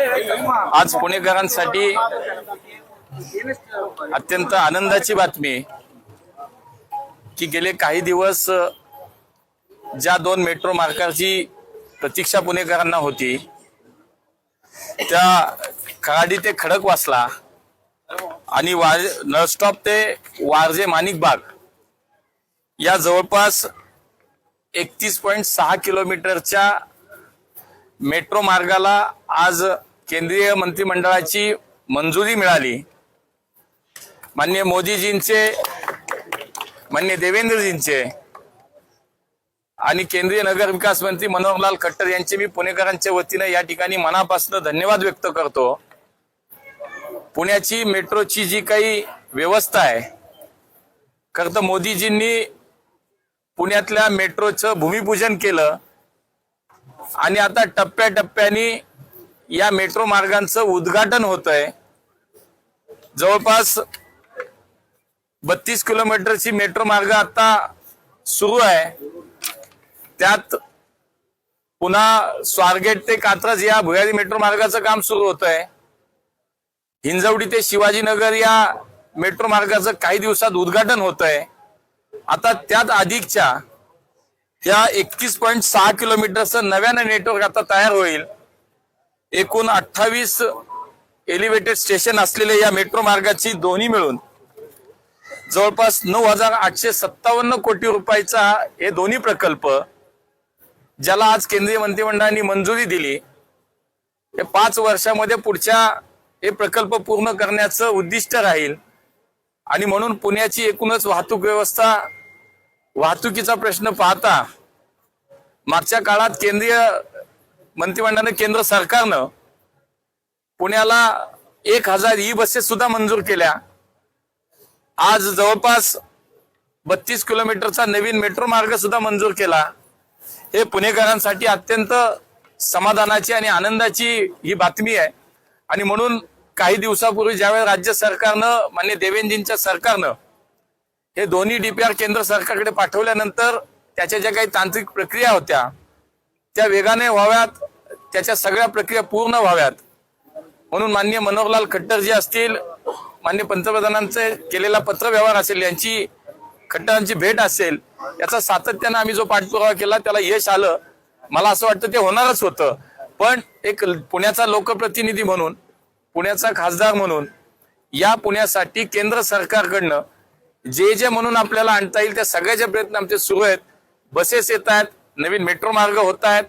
आज पुणेकरांसाठी अत्यंत आनंदाची बातमी की गेले काही दिवस ज्या दोन मेट्रो मार्गाची प्रतीक्षा पुणेकरांना होती त्या खराडी ते खडक वाचला आणि वार नळस्टॉप ते वारजे माणिकबाग या जवळपास एकतीस पॉईंट सहा किलोमीटरच्या मेट्रो मार्गाला आज केंद्रीय मंत्रिमंडळाची मंजुरी मिळाली. मान्य मोदीजींचे मान्य देवेंद्रजींचे आणि केंद्रीय नगर विकास मंत्री मनोहरलाल खट्टर यांचे मी पुणेकरांच्या वतीनं या ठिकाणी मनापासून धन्यवाद व्यक्त करतो. पुण्याची मेट्रोची जी काही व्यवस्था आहे खरं तर मोदीजींनी पुण्यातल्या मेट्रोचं भूमिपूजन केलं आणि आता टप्प्याटप्प्याने या मेट्रो मार्गांचं उद्घाटन होत आहे जवळपास बत्तीस किलोमीटरची मेट्रो मार्ग आता सुरू आहे. त्यात पुन्हा स्वारगेट ते कात्रज या भुयारी मेट्रो मार्गाचं काम सुरू होत आहे हिंजवडी ते शिवाजीनगर या मेट्रो मार्गाचं काही दिवसात उद्घाटन होत आहे आता त्यात अधिकच्या या एकतीस पॉईंट सहा किलोमीटरचं नव्यानं नेटवर्क आता तयार होईल. एकूण अठ्ठावीस एलिव्हेटेड स्टेशन असलेल्या या मेट्रो मार्गाची दोन्ही मिळून जवळपास नऊ हजार आठशे सत्तावन्न कोटी रुपयाचा हे दोन्ही प्रकल्प ज्याला आज केंद्रीय मंत्रिमंडळाने मंजुरी दिली हे पाच वर्षामध्ये पुढच्या हे प्रकल्प पूर्ण करण्याचं उद्दिष्ट राहील. आणि म्हणून पुण्याची एकूणच वाहतूक व्यवस्था वाहतुकीचा प्रश्न पाहता मागच्या काळात केंद्रीय मंत्रिमंडळाने केंद्र सरकारनं पुण्याला एक हजार ई बसेस सुद्धा मंजूर केल्या. आज जवळपास बत्तीस किलोमीटरचा नवीन मेट्रो मार्ग सुद्धा मंजूर केला. हे पुणेकरांसाठी अत्यंत समाधानाची आणि आनंदाची ही बातमी आहे. आणि म्हणून काही दिवसापूर्वी ज्यावेळेस राज्य सरकारनं मान्य देवेंद्रजींच्या सरकारनं हे दोन्ही डीपीआर केंद्र सरकारकडे पाठवल्यानंतर त्याच्या ज्या काही तांत्रिक प्रक्रिया होत्या त्या वेगाने व्हाव्यात. त्याच्या सगळ्या प्रक्रिया पूर्ण व्हाव्यात. म्हणून मान्य मनोहरलाल खट्टर जे असतील मान्य पंतप्रधानांचे केलेला पत्रव्यवहार असेल यांची खट्टरांची भेट असेल याचा सातत्यानं आम्ही जो पाठपुरावा केला त्याला यश आलं. मला असं वाटतं ते होणारच होतं. पण एक पुण्याचा लोकप्रतिनिधी म्हणून पुण्याचा खासदार म्हणून या पुण्यासाठी केंद्र सरकारकडनं जे जे म्हणून आपल्याला आणता येईल त्या सगळ्याचे प्रयत्न आमचे सुरू आहेत. बसेस येत आहेत नवीन मेट्रो मार्ग होत आहेत.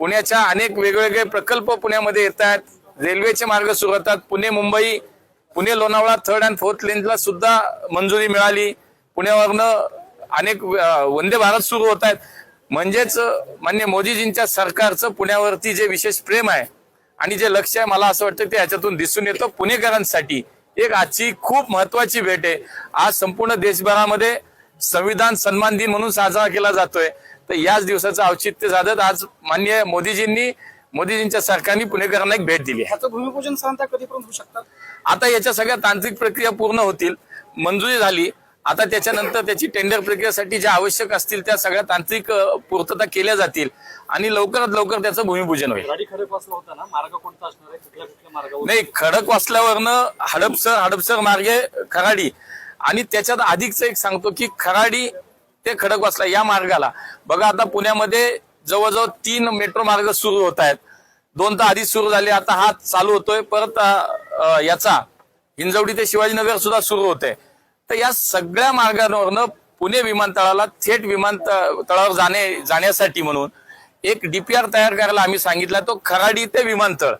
पुण्याच्या अनेक वेगवेगळे प्रकल्प पुण्यामध्ये येत आहेत रेल्वेचे मार्ग सुरू होतात. Pune Mumbai Pune Lonavala third and fourth लेनला सुद्धा मंजुरी मिळाली. पुण्यावरनं अनेक वंदे भारत सुरू होत आहेत. म्हणजेच मान्य मोदीजींच्या सरकारचं पुण्यावरती जे विशेष प्रेम आहे आणि जे लक्ष आहे मला असं वाटतं ते ह्याच्यातून दिसून येतं. पुणेकरांसाठी एक आजची खूप महत्वाची भेट आहे. आज संपूर्ण देशभरामध्ये संविधान सन्मान दिन म्हणून साजरा केला जातोय. तर याच दिवसाचं औचित्य साधत आज मान्य मोदीजींनी मोदीजींच्या सरकारने पुणेकरांना एक भेट दिली ह्याचं भूमिपूजन साधारणतः कधीपर्यंत होऊ शकतात? आता याच्या सगळ्या तांत्रिक प्रक्रिया पूर्ण होतील मंजुरी झाली. आता त्याच्यानंतर त्याची टेंडर प्रक्रियेसाठी ज्या आवश्यक असतील त्या सगळ्या तांत्रिक पूर्तता केल्या जातील आणि लवकरात लवकर त्याचं भूमिपूजन होईल. गाडी खडक वाचला होता ना? मार्ग कोणता असणार आहे? कुठल्या कुठल्या मार्गावर? नाही खडक वाचल्यावरनं हडपसर हडपसर मार्गे खराडी. आणि त्याच्यात अधिकच एक सांगतो की खराडी ते खडक वाचला या मार्गाला. बघा आता पुण्यामध्ये जवळजवळ तीन मेट्रो मार्ग सुरू होत आहेत. दोन तर आधीच सुरू झाले आता हा चालू होतोय. परत याचा हिंजवडी ते शिवाजीनगर सुद्धा सुरू होते तर या सगळ्या मार्गावरनं पुणे विमानतळाला थेट विमानतळावर जाणे जाण्यासाठी म्हणून एक डीपीआर तयार करायला आम्ही सांगितला तो खराडी ते विमानतळ.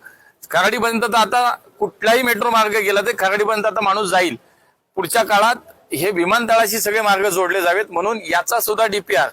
खराडीपर्यंत तर आता कुठलाही मेट्रो मार्ग गेला ते खराडीपर्यंत आता माणूस जाईल. पुढच्या काळात हे विमानतळाशी सगळे मार्ग जोडले जावेत. म्हणून याचा सुद्धा डीपीआर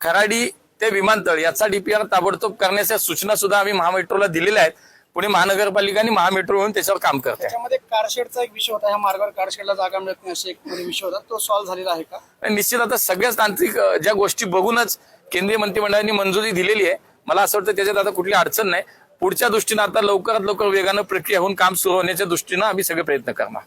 खराडी ते विमानतळ याचा डीपीआर ताबडतोब करण्याच्या सूचना सुद्धा आम्ही महामेट्रोला दिलेल्या आहेत. पुणे महानगरपालिका आणि महामेट्रो म्हणून त्याच्यावर काम करते त्याच्यामध्ये कारशेडचा एक विषय होता. ह्या मार्गावर कारशेडला जागा मिळत नाही असे एक विषय होता. तो सॉल्व्ह झालेला आहे का? निश्चित आता सगळ्याच तांत्रिक ज्या गोष्टी बघूनच केंद्रीय मंत्रिमंडळाने मंजुरी दिलेली आहे. मला असं वाटतं त्याच्यात आता कुठली अडचण नाही. पुढच्या दृष्टीनं आता लवकरात लवकर वेगानं प्रक्रिया होऊन काम सुरू होण्याच्या दृष्टीनं आम्ही सगळे प्रयत्न करणार.